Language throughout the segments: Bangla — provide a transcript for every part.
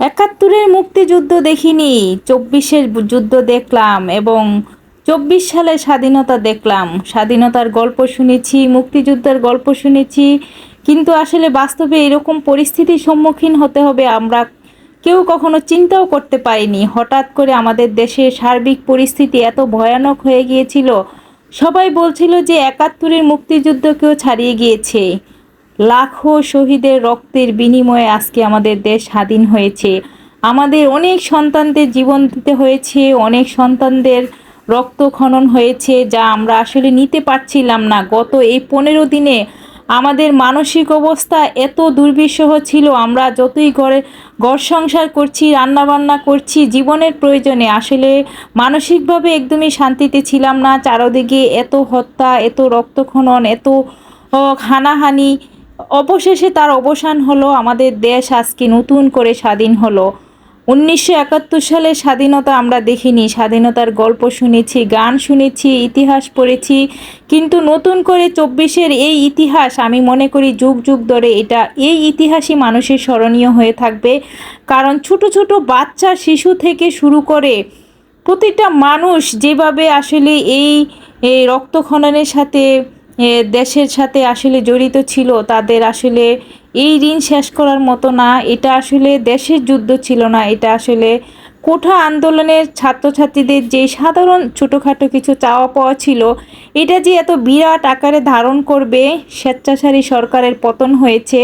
একাত্তরের মুক্তিযুদ্ধ দেখিনি, চব্বিশের যুদ্ধ দেখলাম এবং চব্বিশ সালে স্বাধীনতা দেখলাম। স্বাধীনতার গল্প শুনেছি, মুক্তিযুদ্ধের গল্প শুনেছি, কিন্তু আসলে বাস্তবে এরকম পরিস্থিতির সম্মুখীন হতে হবে আমরা কেউ কখনো চিন্তাও করতে পারিনি। হঠাৎ করে আমাদের দেশের সার্বিক পরিস্থিতি এত ভয়ানক হয়ে গিয়েছিল, সবাই বলছিল যে একাত্তরের মুক্তিযুদ্ধকেও ছাড়িয়ে গিয়েছে। লাখো শহীদের রক্তের বিনিময়ে আজকে আমাদের দেশ স্বাধীন হয়েছে। আমাদের অনেক সন্তানদের জীবন দিতে হয়েছে, অনেক সন্তানদের রক্ত খনন হয়েছে যা আমরা আসলে নিতে পারছিলাম না। গত এই পনেরো দিনে আমাদের মানসিক অবস্থা এত দুর্বিষহ ছিল। আমরা যতই ঘরে ঘর সংসার করছি, রান্নাবান্না করছি, জীবনের প্রয়োজনে আসলে মানসিকভাবে একদমই শান্তিতে ছিলাম না। চারদিকে এত হত্যা, এত রক্তখনন এত হানাহানি অবশেষে তার অবসান হলো আমাদের দেশ আজকে নতুন করে স্বাধীন হলো। উনিশশো একাত্তর সালে স্বাধীনতা আমরা দেখিনি, স্বাধীনতার গল্প শুনেছি, গান শুনেছি, ইতিহাস পড়েছি, কিন্তু নতুন করে চব্বিশের এই ইতিহাস আমি মনে করি যুগ যুগ ধরে এটা এই ইতিহাসই মানুষের স্মরণীয় হয়ে থাকবে। কারণ ছোট ছোট বাচ্চা, শিশু থেকে শুরু করে প্রতিটা মানুষ যেভাবে আসলে এই রক্তখননের সাথে দেশের সাথে আসলে জড়িত ছিল, তাদের আসলে এই ঋণ শেষ করার মতো না, এটা আসলে দেশের যুদ্ধ ছিল না, এটা আসলে কোঠা আন্দোলনের ছাত্রছাত্রীদের যে সাধারণ ছোটোখাটো কিছু চাওয়া পাওয়া ছিল, এটা যে এত বিরাট আকারে ধারণ করবে, স্বেচ্ছাচারী সরকারের পতন হয়েছে,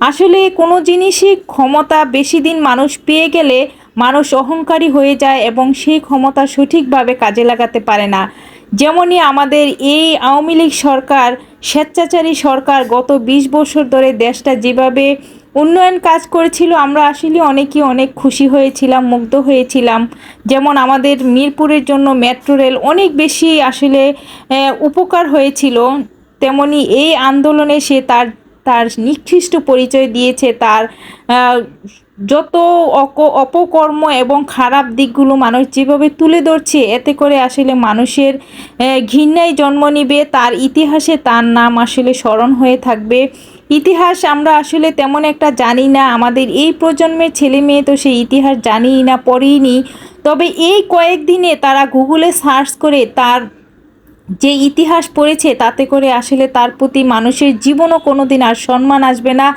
আসলে কোনো জিনিসই ক্ষমতা বেশি দিন মানুষ পেয়ে গেলে মানুষ অহংকারী হয়ে যায় এবং সেই ক্ষমতা সঠিকভাবে কাজে লাগাতে পারে না। যেমনই আমাদের এই আওয়ামী লীগ সরকার, স্বেচ্ছাচারী সরকার গত বিশ বছর ধরে দেশটা যেভাবে উন্নয়ন কাজ করেছিল, আমরা আসলে অনেকেই অনেক খুশি হয়েছিলাম, মুগ্ধ হয়েছিলাম। যেমন আমাদের মিরপুরের জন্য মেট্রো রেল অনেক বেশি আসলে উপকার হয়েছিল। তেমনি এই আন্দোলনে সে তার তার নিকৃষ্ট পরিচয় দিয়েছে, তার যত অক- অপকর্ম এবং খারাপ দিকগুলো মানুষ যেভাবে তুলে ধরছে, এতে করে আসলে মানুষের ঘৃণায় জন্ম নিবে, তার ইতিহাসে তার নাম আসলে স্মরণ হয়ে থাকবে। ইতিহাস আমরা আসলে তেমন একটা জানি না, আমাদের এই প্রজন্মের ছেলে মেয়ে তো সেই ইতিহাস জানিই না পড়েইনি তবে এই কয়েকদিনে তারা গুগলে সার্চ করে তার যে ইতিহাস পড়েছে, তাতে করে আসলে তার প্রতি মানুষের জীবনও কোনো দিন আর সম্মান আসবে না।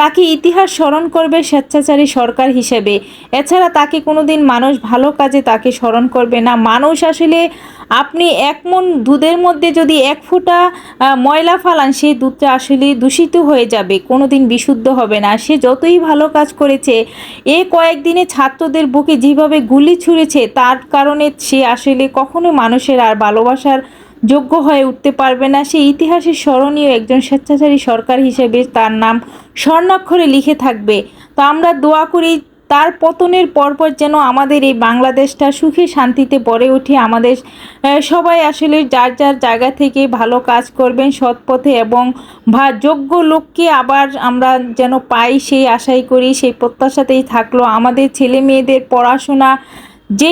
তাকে ইতিহাস স্মরণ করবে স্বেচ্ছাচারী সরকার হিসেবে। এছাড়া তাকে কোনো দিন মানুষ ভালো কাজে তাকে স্মরণ করবে না। মানুষ আসলে আপনি এক মন দুধের মধ্যে যদি এক ফোঁটা ময়লা ফালান, সেই দুধটা আসলে দূষিত হয়ে যাবে কোনো দিন বিশুদ্ধ হবে না। সে যতই ভালো কাজ করেছে, এ কয়েকদিনে ছাত্রদের বুকে যেভাবে গুলি ছুঁড়েছে, তার কারণে সে আসলে কখনো মানুষের আর ভালোবাসার যোগ্য হয়ে উঠতে পারবে না। সে ইতিহাসে স্মরণীয় একজন স্বেচ্ছাচারী সরকার হিসেবে তার নাম স্বর্ণাক্ষরে লিখে থাকবে। তো আমরা দোয়া করি, তার পতনের পরপর যেন আমাদের এই বাংলাদেশটা সুখে শান্তিতে গড়ে ওঠে। আমাদের সবাই আসলে যার যার জায়গা থেকে ভালো কাজ করবেন সৎ পথে এবং যোগ্য লোককে আবার আমরা যেন পাই সেই আশাই করি, সেই প্রত্যাশাতেই থাকল। আমাদের ছেলে মেয়েদের পড়াশোনা যে